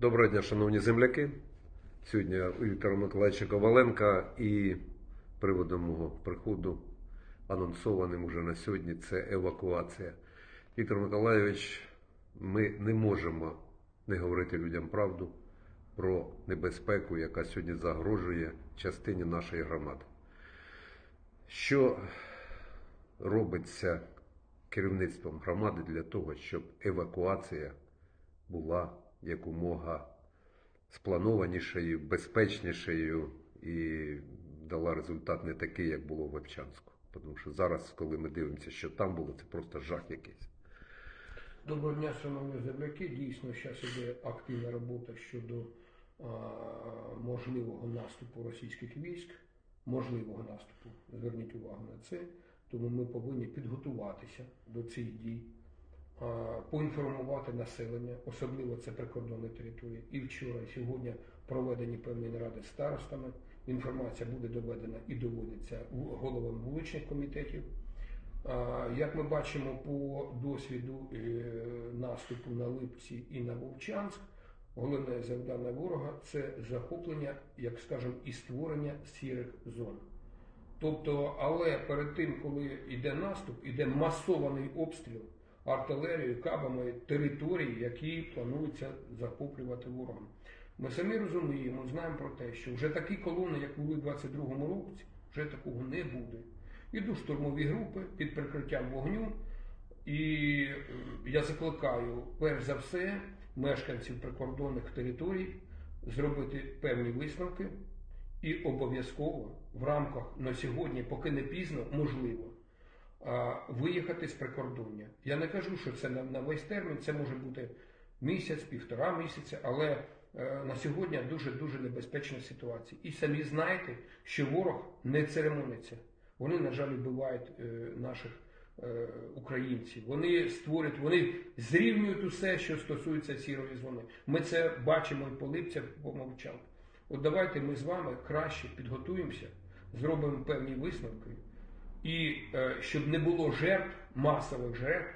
Доброго дня, шановні земляки. Сьогодні у Віктора Миколаївича Коваленка і приводом мого приходу, анонсованим уже на сьогодні, це евакуація. Віктор Миколаївич, ми не можемо не говорити людям правду про небезпеку, яка сьогодні загрожує частині нашої громади. Що робиться керівництвом громади для того, щоб евакуація була якомога спланованішою, безпечнішою і дала результат не такий, як було в Вебчанську. Тому що зараз, коли ми дивимося, що там було, це просто жах якийсь. Доброго дня, шановні земляки. Дійсно, зараз іде активна робота щодо а, можливого наступу російських військ, можливого наступу. Зверніть увагу на це. Тому ми повинні підготуватися до цих дій, поінформувати населення, особливо це прикордонні території. І вчора, і сьогодні проведені певні наради з старостами. Інформація буде доведена і доводиться головам вуличних комітетів. Як ми бачимо по досвіду е, наступу на Липці і на Вовчанськ, головне завдання ворога це захоплення, як скажемо, і створення сірих зон. Тобто, але перед тим, коли йде наступ, йде масований обстріл артилерією, кабами території, які плануються захоплювати ворогом. Ми самі розуміємо, знаємо про те, що вже такі колони, як були в 22-му році, вже такого не буде. Ідуть штурмові групи під прикриттям вогню. І я закликаю, перш за все, мешканців прикордонних територій зробити певні висновки і обов'язково в рамках на сьогодні, поки не пізно, можливо, виїхати з прикордоння. Я не кажу, що це на, весь термін, це може бути місяць, півтора місяця, але е, на сьогодні дуже дуже небезпечна ситуація. І самі знаєте, що ворог не церемониться. Вони, на жаль, вбивають е, наших е, українців. Вони створюють, вони зрівнюють усе, що стосується сірої зони. Ми це бачимо і по липцях, по мовчанку. От давайте ми з вами краще підготуємося, зробимо певні висновки, і е, щоб не було жертв, масових жертв,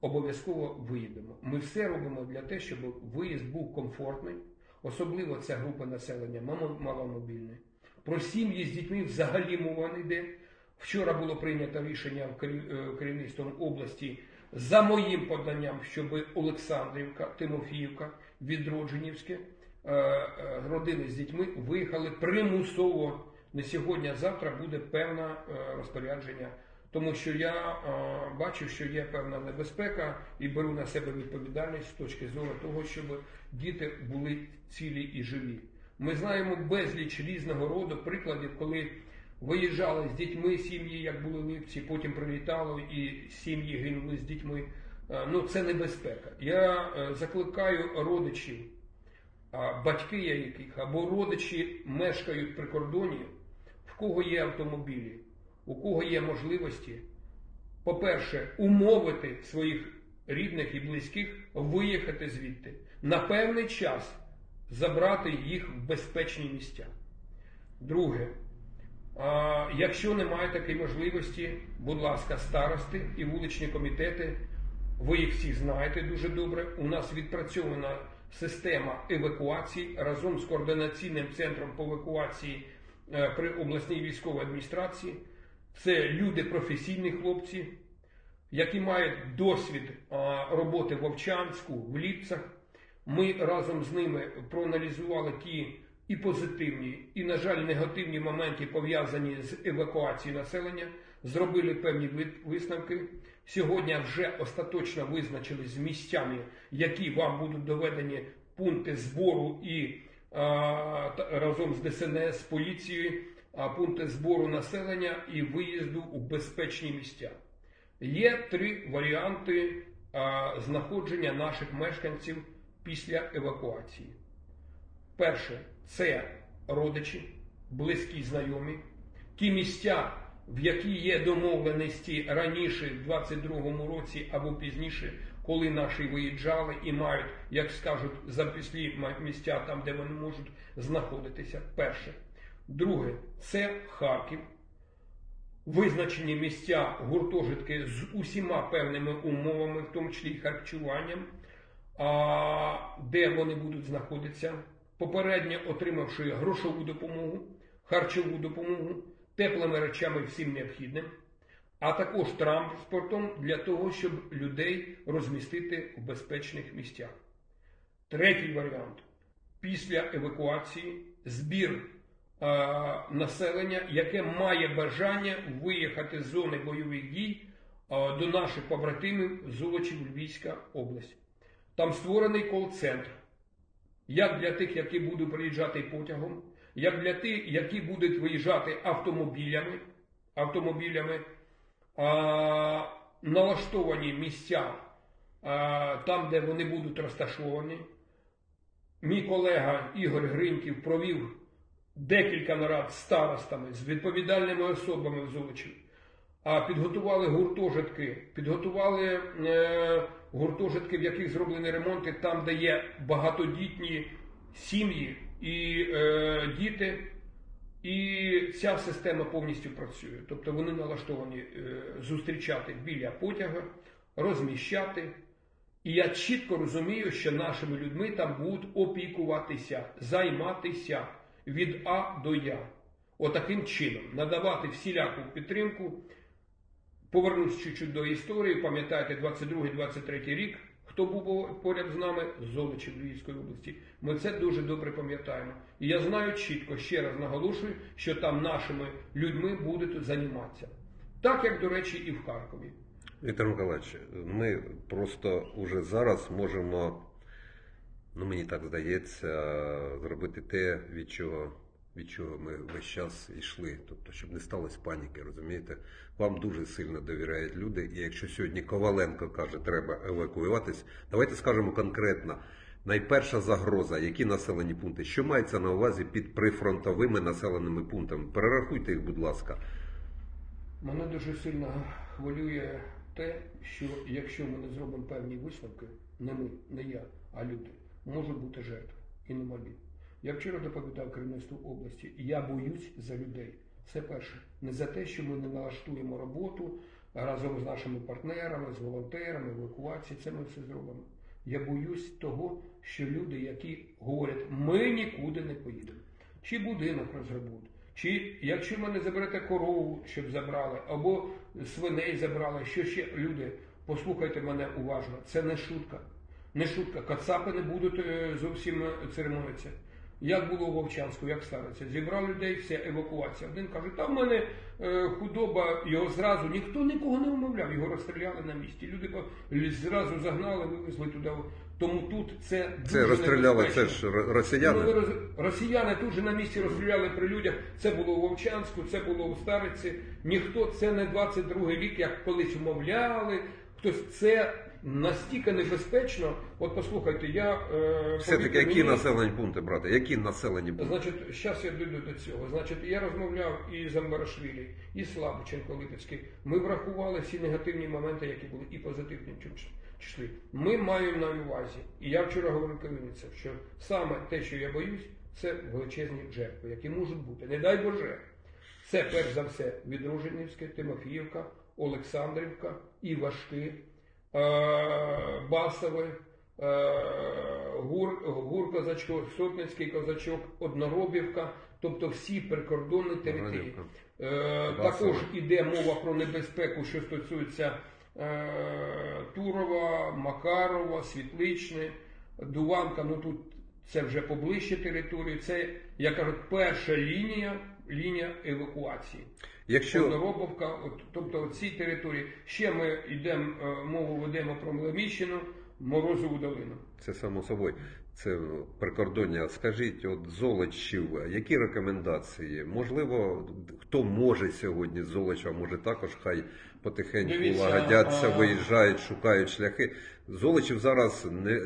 обов'язково виїдемо. Ми все робимо для того, щоб виїзд був комфортний, особливо ця група населення маломобільне. Про сім'ї з дітьми взагалі мова не йде. Вчора було прийнято рішення в е, керівництвом області за моїм поданням, щоб Олександрівка, Тимофіївка, Відродженівське, е, родини з дітьми виїхали примусово. Не сьогодні, а завтра буде певне е, розпорядження. Тому що я е, бачу, що є певна небезпека і беру на себе відповідальність з точки зору того, щоб діти були цілі і живі. Ми знаємо безліч різного роду прикладів, коли виїжджали з дітьми сім'ї, як були липці, потім прилітало і сім'ї гинули з дітьми. Е, Ну це небезпека. Я закликаю родичів, батьки яких або родичі мешкають при кордоні, в кого є автомобілі, у кого є можливості, по-перше, умовити своїх рідних і близьких виїхати звідти на певний час забрати їх в безпечні місця. Друге, якщо немає такої можливості, будь ласка, старости і вуличні комітети, ви їх всі знаєте дуже добре. У нас відпрацьована система евакуації разом з координаційним центром по евакуації при обласній військовій адміністрації. Це люди професійні хлопці, які мають досвід роботи в Овчанську, в Ліпцях. Ми разом з ними проаналізували ті і позитивні, і, на жаль, негативні моменти, пов'язані з евакуацією населення, зробили певні висновки. Сьогодні вже остаточно визначили з місцями, які вам будуть доведені пункти збору і разом з ДСНС, поліцією, пункти збору населення і виїзду у безпечні місця. Є три варіанти знаходження наших мешканців після евакуації. Перше це родичі, близькі знайомі, ті місця, в які є домовленості раніше, в 22-му році або пізніше, коли наші виїжджали і мають, як скажуть, запислі ма- місця там, де вони можуть знаходитися. Перше. Друге, це Харків. Визначені місця гуртожитки з усіма певними умовами, в тому числі харчуванням. А де вони будуть знаходитися, попередньо отримавши грошову допомогу, харчову допомогу, теплими речами всім необхідним, а також транспортом для того, щоб людей розмістити в безпечних місцях. Третій варіант після евакуації збір е, населення, яке має бажання виїхати з зони бойових дій е, до наших побратимів Золочів, Львівська область. Там створений кол-центр, як для тих, які будуть приїжджати потягом, як для тих, які будуть виїжджати автомобілями, автомобілями а, налаштовані місця а, там, де вони будуть розташовані. Мій колега Ігор Гриньків провів декілька нарад з старостами, з відповідальними особами в Золочеві. А підготували гуртожитки, підготували е, гуртожитки, в яких зроблені ремонти, там, де є багатодітні сім'ї і е, діти. І ця система повністю працює. Тобто вони налаштовані е, зустрічати біля потяга, розміщати. І я чітко розумію, що нашими людьми там будуть опікуватися, займатися від А до Я. Отаким чином надавати всіляку підтримку. Повернусь чуть-чуть до історії. Пам'ятаєте, 22-23 рік, хто був поряд з нами з Золочів Львівської області. Ми це дуже добре пам'ятаємо. І я знаю чітко, ще раз наголошую, що там нашими людьми будуть займатися. Так як, до речі, і в Харкові. Віктор Миколаївич, ми просто уже зараз можемо, ну мені так здається, зробити те, від чого, від чого ми весь час йшли. Тобто, щоб не сталося паніки, розумієте? Вам дуже сильно довіряють люди. І якщо сьогодні Коваленко каже, треба евакуюватись, давайте скажемо конкретно. Найперша загроза, які населені пункти, що мається на увазі під прифронтовими населеними пунктами? Перерахуйте їх, будь ласка. Мене дуже сильно хвилює те, що якщо ми не зробимо певні висновки, не ми, не я, а люди, можуть бути жертви і немалі. Я вчора доповідав керівництву області, я боюсь за людей. Це перше. Не за те, що ми не налаштуємо роботу разом з нашими партнерами, з волонтерами, евакуації, це ми все зробимо. Я боюсь того, що люди, які говорять, ми нікуди не поїдемо, чи будинок розгребуть, чи якщо мене заберете корову, щоб забрали, або свиней забрали, що ще люди, послухайте мене уважно, це не шутка. Не шутка. Кацапи не будуть е, зовсім е, церемонитися. Як було у Вовчанську, як ставиться? Зібрав людей, вся евакуація. Один каже, та в мене е, худоба, його зразу ніхто нікого не умовляв, його розстріляли на місці. Люди зразу загнали, вивезли туди. Тому тут це Це розстріляли, це ж росіяни. Ну, роз- Росіяни тут же на місці розстріляли при людях. Це було у Вовчанську, це було у Стариці. Ніхто це не 22 рік, як колись умовляли. Хтось це настільки небезпечно. От послухайте, я е, Все-таки які мені, населені пункти брати? Які населені пункти? Значить, зараз я дійду до цього. Значить, я розмовляв і з Амбарашвілі, і Слабиченко Липецький. Ми врахували всі негативні моменти, які були, і позитивні числі. Ми маємо на увазі, і я вчора говорив керівницям, що саме те, що я боюсь, це величезні жертви, які можуть бути. Не дай Боже. Це перш за все Відруженівське, Тимофіївка, Олександрівка, Івашки, е, Басове, е, Гур, Гур Козачок, Сотницький Козачок, Одноробівка, тобто всі прикордонні території. Е, також іде мова про небезпеку, що стосується е, Турова, Макарова, Світличне, Дуванка. Ну тут це вже поближче території. Це, як кажуть, перша лінія, лінія евакуації. Якщо Одноробовка, от, тобто ці території. Ще ми йдемо, е, мову ведемо про Млеміщину, Морозову долину. це само собою, це прикордоння. Скажіть, от Золочів, які рекомендації? Можливо, хто може сьогодні з Золоча, може також хай потихеньку Дивіться, лагодяться, а- виїжджають, шукають шляхи. Золочів зараз не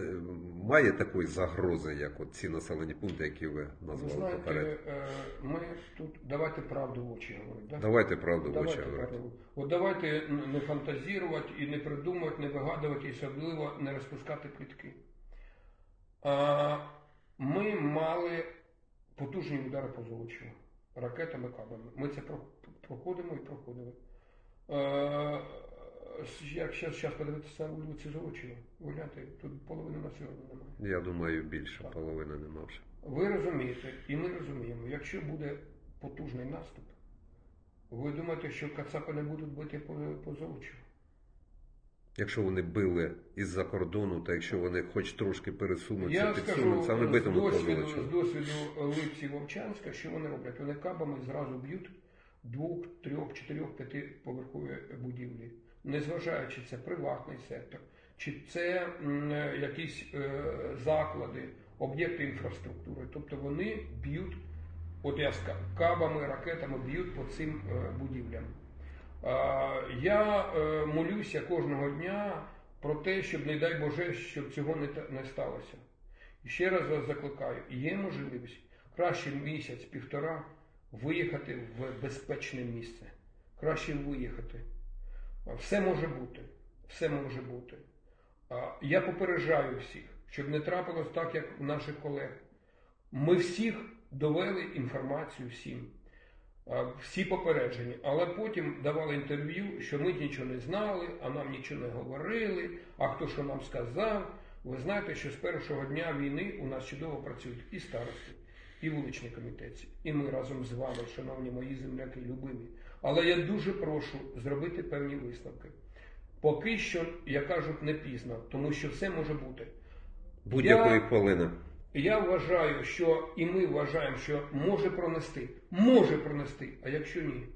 має такої загрози, як от ці населені пункти, які ви назвали знаєте, попередньо. е, ми тут давайте правду в очі говорити. Да? Давайте правду в очі говорити. От давайте не фантазірувати і не придумувати, не вигадувати, і особливо не розпускати плітки. А, ми мали потужні удари по Золочеву ракетами кабами. Ми це проходимо і проходили. Як зараз подивитися на вулиці Золочева, гляньте, тут половини населення немає. Я думаю, більше половини нема вже. Ви розумієте, і ми розуміємо, якщо буде потужний наступ, ви думаєте, що Кацапи не будуть бити по, по Золочеву? Якщо вони били із-за кордону, та якщо вони хоч трошки пересунуться, підсунуться, вони з битимуть по з досвіду Липці Вовчанська, що вони роблять? Вони кабами зразу б'ють двох, трьох, чотирьох, п'яти поверхові будівлі, незважаючи це приватний сектор, чи це е, якісь е, заклади, об'єкти інфраструктури. Тобто вони б'ють, от я кабами, ракетами б'ють по цим е, будівлям. А, Я е, молюся кожного дня про те, щоб, не дай Боже, щоб цього не, сталося. І ще раз вас закликаю, є можливість краще місяць, півтора виїхати в безпечне місце. Краще виїхати. Все може бути. Все може бути. Я попереджаю всіх, щоб не трапилось так, як у наших колег. Ми всіх довели інформацію всім. Всі попереджені, але потім давали інтерв'ю, що ми нічого не знали, а нам нічого не говорили, а хто що нам сказав. Ви знаєте, що з першого дня війни у нас чудово працюють і старости, і вуличні комітетці, і ми разом з вами, шановні мої земляки, любимі. Але я дуже прошу зробити певні висновки. Поки що, я кажу, не пізно, тому що все може бути. Будь-якої Я- хвилини. Я вважаю, що і ми вважаємо, що може пронести. Може пронести, а якщо ні.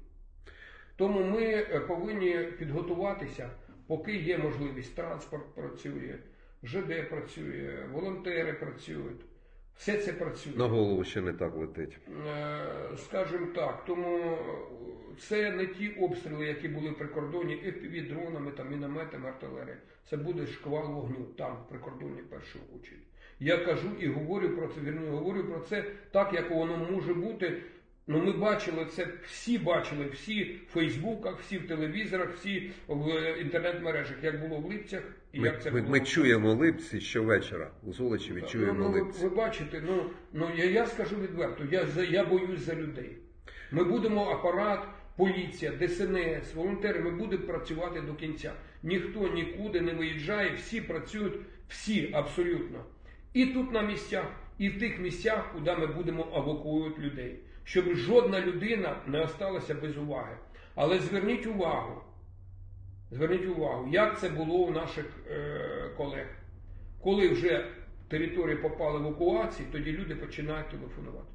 Тому ми е, повинні підготуватися, поки є можливість. Транспорт працює, ЖД працює, волонтери працюють. Все це працює. На голову ще не так летить. Е, Скажімо так, тому це не ті обстріли, які були при кордоні FPV дронами, там, мінометами, артилерії. Це буде шквал вогню там, при кордоні першого першу очередь. Я кажу і говорю про це, вірні, говорю про це так, як воно може бути. Ну, ми бачили це, всі бачили, всі в Фейсбуках, всі в телевізорах, всі в е, інтернет-мережах, як було в Липцях і Ми, як це ми, було. ми чуємо липці щовечора. У Золочеві Так, чуємо ну, ви, липці. ви бачите, ну, ну я, я скажу відверто, я, за- я боюсь за людей. Ми будемо апарат, поліція, ДСНС, волонтери, ми будемо працювати до кінця. Ніхто нікуди не виїжджає, всі працюють, всі абсолютно. І тут на місцях, і в тих місцях, куди ми будемо евакуювати людей, щоб жодна людина не осталася без уваги. Але зверніть увагу, зверніть увагу, як це було у наших е, колег. Коли вже території попали в евакуації, тоді люди починають телефонувати.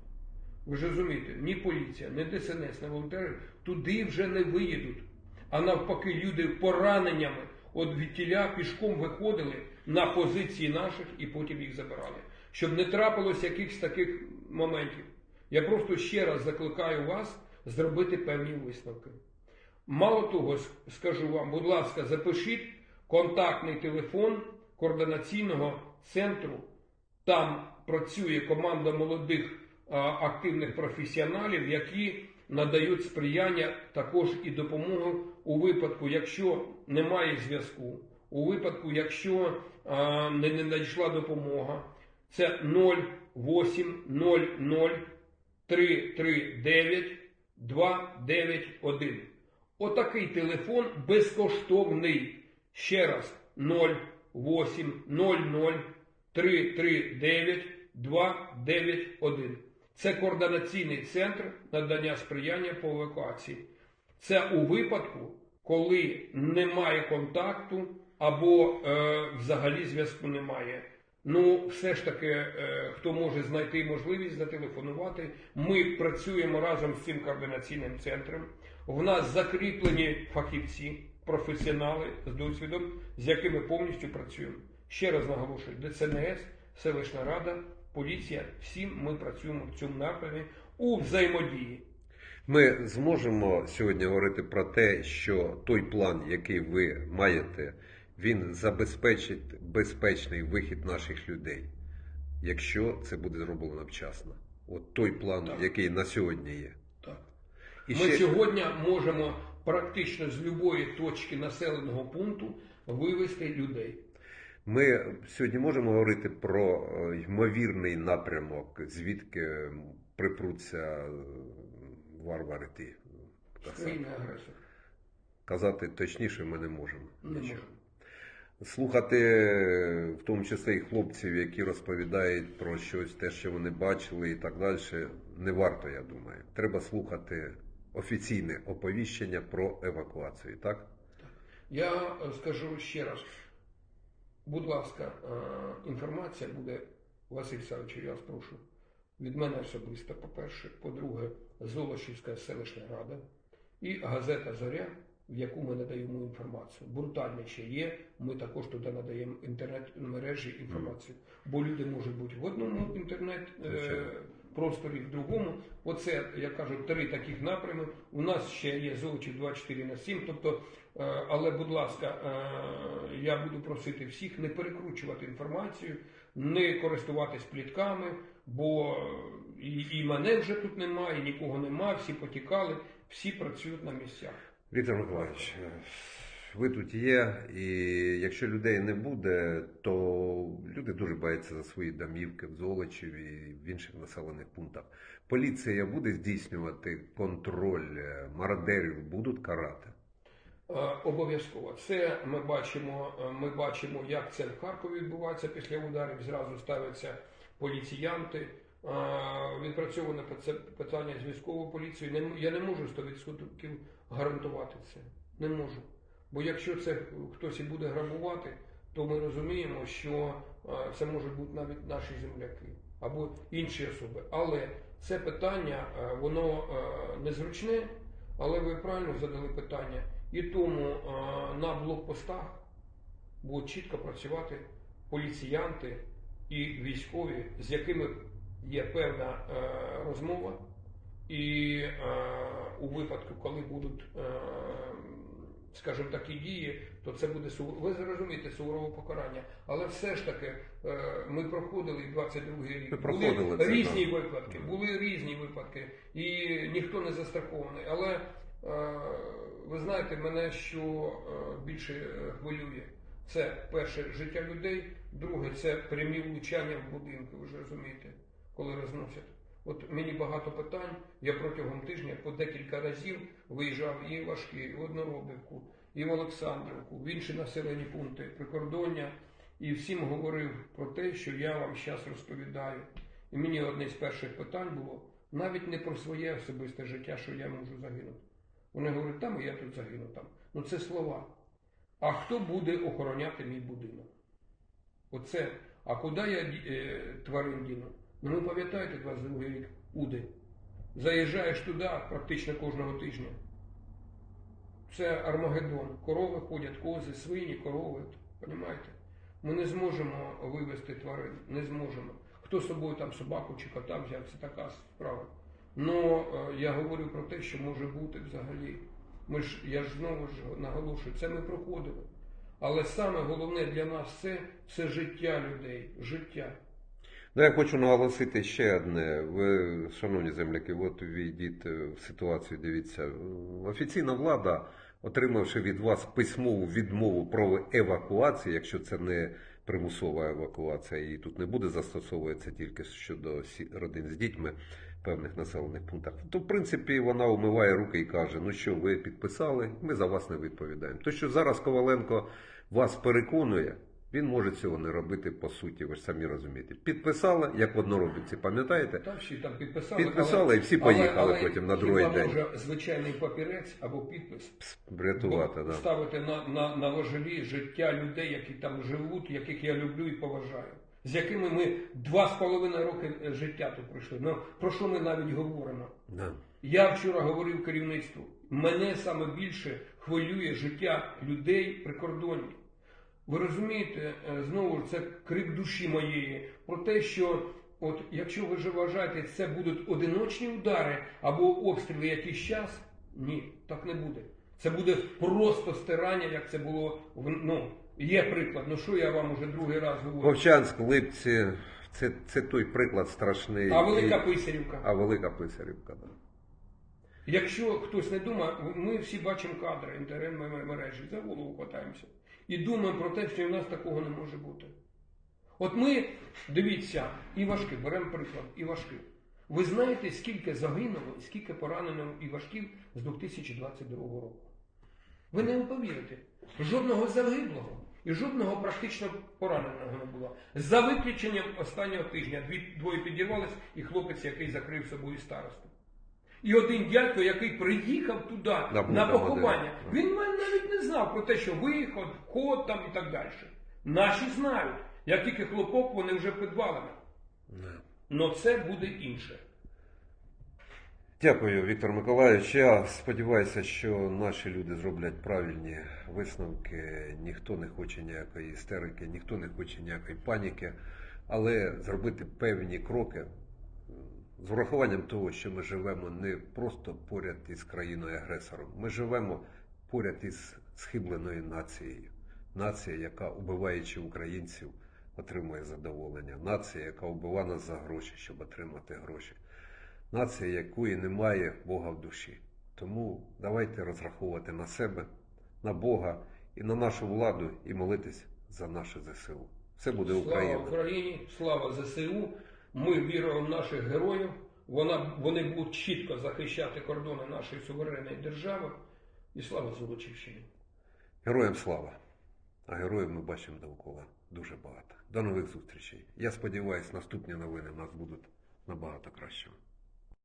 Ви ж розумієте, ні поліція, ні ДСНС, ні волонтери туди вже не виїдуть. А навпаки, люди пораненнями от від тіля пішком виходили на позиції наших і потім їх забирали. Щоб не трапилось якихось таких моментів. Я просто ще раз закликаю вас зробити певні висновки. Мало того, скажу вам, будь ласка, запишіть контактний телефон координаційного центру. Там працює команда молодих активних професіоналів, які надають сприяння також і допомогу у випадку, якщо немає зв'язку, у випадку, якщо не, надійшла допомога. Це 0800 339 291. Отакий телефон безкоштовний. Ще раз 0800 339 291. Це координаційний центр надання сприяння по евакуації. Це у випадку, коли немає контакту або е, взагалі зв'язку немає. Ну, все ж таки, е, хто може знайти можливість зателефонувати, ми працюємо разом з цим координаційним центром. В нас закріплені фахівці, професіонали з досвідом, з якими повністю працюємо. Ще раз наголошую, ДСНС, селищна рада, поліція, всім ми працюємо в цьому напрямі у взаємодії. Ми зможемо сьогодні говорити про те, що той план, який ви маєте, він забезпечить безпечний вихід наших людей, якщо це буде зроблено вчасно. От той план, Так. який на сьогодні є. Так. І Ми ще сьогодні можемо практично з будь-якої точки населеного пункту вивезти людей. ми сьогодні можемо говорити про е, ймовірний напрямок, звідки припруться е, варвари ті. Країни. Казати точніше ми не можемо. Не нічого. можемо. Слухати, в тому числі і хлопців, які розповідають про щось, те, що вони бачили і так далі, не варто, я думаю. Треба слухати офіційне оповіщення про евакуацію, так? Я скажу ще раз. Будь ласка, е, інформація буде, Василь Савичу, я вас прошу, від мене особисто, по-перше. По-друге, Золочівська селищна рада і газета Зоря, в яку ми надаємо інформацію. Брутальніше є, ми також туди надаємо інтернет-мережі інформацію. Бо люди можуть бути в одному інтернет-просторі, в другому. Оце, я кажу, три таких напрями. У нас ще є Золочів 24 на 7, тобто Е, Але, будь ласка, е, я буду просити всіх не перекручувати інформацію, не користуватись плітками, бо і, і мене вже тут немає, і нікого немає, всі потікали, всі працюють на місцях. Віктор Миколаївич, ви тут є, і якщо людей не буде, то люди дуже бояться за свої домівки в Золочеві і в інших населених пунктах. Поліція буде здійснювати контроль, е, мародерів будуть карати. Е, Обов'язково це ми бачимо. е, Ми бачимо, як це в Харкові відбувається після ударів. Зразу ставляться поліціянти. Відпрацьоване питання з військовою поліцією. Я не можу 100% гарантувати це. Не можу. Бо якщо це хтось і буде грабувати, то ми розуміємо, що це можуть бути навіть наші земляки або інші особи. Але це питання, воно незручне, але ви правильно задали питання. І тому на блокпостах будуть чітко працювати поліціянти і військові, з якими є певна е, розмова. І е, у випадку, коли будуть, е, скажімо, такі дії, то це буде ви зрозумієте суворове покарання. Але все ж таки ми проходили і 22 рік. Проходили були це, різні так. випадки, були різні випадки, і ніхто не застрахований. Але ви знаєте, мене що більше хвилює. Це перше життя людей, друге це прямі влучання в будинки, ви ж розумієте, коли розносять. От мені багато питань. Я протягом тижня по декілька разів виїжджав і в Важкі, і в Одноробівку, і в Олександрівку, в інші населені пункти прикордоння, і всім говорив про те, що я вам зараз розповідаю. І мені одне з перших питань було навіть не про своє особисте життя, що я можу загинути. Вони говорять, там і я тут загину там. Ну це слова. А хто буде охороняти мій будинок? Оце. А куди я е, тварин діну? Ну ви пам'ятаєте 22 рік Уди. Заїжджаєш туди практично кожного тижня. Це Армагеддон. Корови ходять, кози, свині, корови. Понімаєте? Ми не зможемо вивезти тварин, не зможемо. Хто з собою там собаку чи кота взяв, це така справа. Ну я говорю про те, що може бути взагалі. Ми ж, я ж знову ж наголошую, це ми проходили. Але саме головне для нас це, це життя людей, життя. Ну, я хочу наголосити ще одне. Ви, шановні земляки, от війдіть в ситуацію, дивіться. Офіційна влада, отримавши від вас письмову відмову про евакуацію, якщо це не примусова евакуація, і тут не буде застосовуватися тільки щодо родин з дітьми в певних населених пунктах, то в принципі вона умиває руки і каже: ну що, ви підписали, ми за вас не відповідаємо. То, що зараз Коваленко вас переконує, він може цього не робити по суті, ви ж самі розумієте. Підписали, як в одноробівці, пам'ятаєте? Та всі там підписали. Підписали, але- і всі поїхали але потім на другий день. може звичайний папірець або підпис Врятувати, да. ставити на, на, на важелі життя людей, які там живуть, яких я люблю і поважаю, з якими ми два з половиною роки е, життя тут пройшли. Ну про що ми навіть говоримо? Да. Я вчора говорив керівництву. Мене саме більше хвилює життя людей прикордонні. Ви розумієте, е, знову ж це крик душі моєї про те, що от якщо ви ж вважаєте, це будуть одиночні удари або обстріли якийсь час, ні, так не буде. Це буде просто стирання, як це було в ну. Є приклад, ну що я вам уже другий раз говорю. Вовчанськ, Липці, це, це той приклад страшний. А Велика І- Писарівка. а велика Писарівка, да. Якщо хтось не думає, ми всі бачимо кадри інтернет-мережі, за голову хватаємося. І думаємо про те, що в нас такого не може бути. От ми, дивіться, і важкі, беремо приклад, і важкі. Ви знаєте, скільки загинуло і скільки поранено і важків з 2022 року? Ви не повірите. Жодного загиблого і жодного практично пораненого не було. За виключенням останнього тижня дві, двоє підірвались і хлопець, який закрив собою старосту. І один дядько, який приїхав туди на, там поховання, один. він навіть не знав про те, що виход, вход там і так далі. Наші знають. Як тільки хлопок, вони вже підвалами. Но це буде інше. Дякую, Віктор Миколаївич. Я сподіваюся, що наші люди зроблять правильні висновки. Ніхто не хоче ніякої істерики, ніхто не хоче ніякої паніки, але зробити певні кроки з урахуванням того, що ми живемо не просто поряд із країною-агресором, ми живемо поряд із схибленою нацією. Нація, яка, убиваючи українців, отримує задоволення. Нація, яка вбиває нас за гроші, щоб отримати гроші нація, якої немає Бога в душі. Тому давайте розраховувати на себе, на Бога і на нашу владу і молитись за наше ЗСУ. Все буде Слава Україна. Україні, слава ЗСУ. Ми віруємо в наших героїв. Вона, вони будуть чітко захищати кордони нашої суверенної держави. І слава Золочівщині. Героям слава! А героїв ми бачимо довкола дуже багато. До нових зустрічей. Я сподіваюся, наступні новини в нас будуть набагато кращими.